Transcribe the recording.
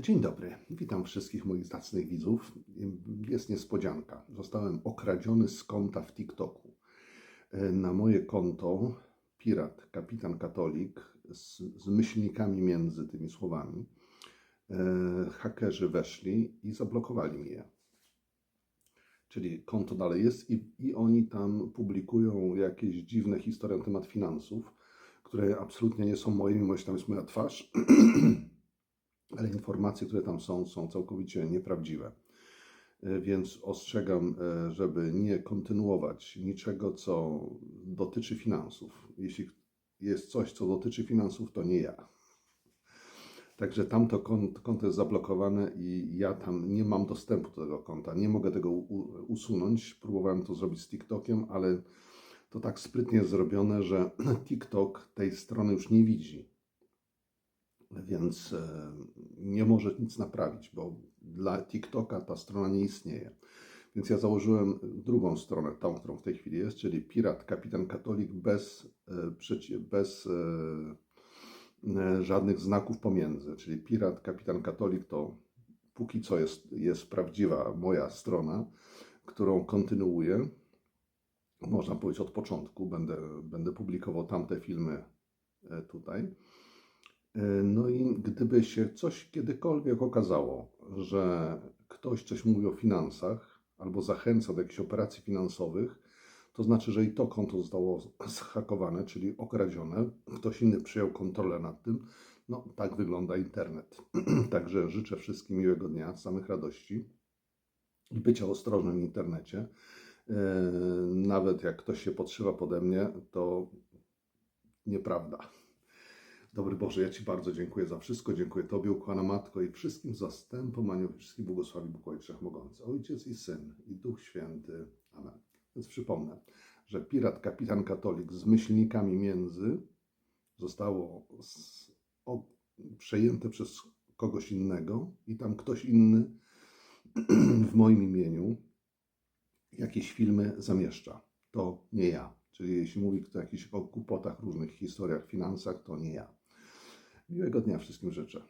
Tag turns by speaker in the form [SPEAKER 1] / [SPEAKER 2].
[SPEAKER 1] Dzień dobry, witam wszystkich moich zacnych widzów. Jest niespodzianka. Zostałem okradziony z konta w TikToku. Na moje konto pirat, kapitan katolik z, z myślnikami między tymi słowami. e, Hakerzy weszli i zablokowali mi je. Czyli konto dalej jest i, i oni tam publikują jakieś dziwne historie na temat finansów, które absolutnie nie są moje, mimo że tam jest moja twarz. ale informacje, które tam są, są całkowicie nieprawdziwe. E, Więc ostrzegam, e, żeby nie kontynuować niczego, co dotyczy finansów. Jeśli jest coś, co dotyczy finansów, to nie ja. Także tamto konto, konto jest zablokowane i ja tam nie mam dostępu do tego konta. Nie mogę tego usunąć. Próbowałem to zrobić z TikTokiem, ale to tak sprytnie jest zrobione, że TikTok tej strony już nie widzi więc e, nie może nic naprawić, bo dla TikToka ta strona nie istnieje. Więc ja założyłem drugą stronę, tą, którą w tej chwili jest, czyli Pirat Kapitan Katolik bez, e, bez e, żadnych znaków pomiędzy. Czyli Pirat Kapitan Katolik to póki co jest, jest prawdziwa moja strona, którą kontynuuję. Można powiedzieć od początku. Będę, będę publikował tamte filmy tutaj. No i gdyby się coś kiedykolwiek okazało, że ktoś coś mówi o finansach albo zachęca do jakichś operacji finansowych, to znaczy, że i to konto zostało zhakowane, czyli okradzione. Ktoś inny przyjął kontrolę nad tym. No, tak wygląda internet. Także życzę wszystkim miłego dnia, samych radości i bycia ostrożnym w internecie. E, Nawet jak ktoś się podszywa pode mnie, to nieprawda. Dobry Boże, ja Ci bardzo dziękuję za wszystko. Dziękuję Tobie, ukłana Matko i wszystkim zastępom aniołów, wszystkich błogosławi Bóg Ojciec Wszechmogący, Ojciec i Syn i Duch Święty. Amen. Więc przypomnę, że pirat, kapitan katolik z myślnikami między zostało z, o, przejęte przez kogoś innego i tam ktoś inny w moim imieniu jakieś filmy zamieszcza. To nie ja. Czyli jeśli mówi kto o jakichś o głupotach, różnych historiach, finansach, to nie ja. Miłego dnia wszystkim życzę.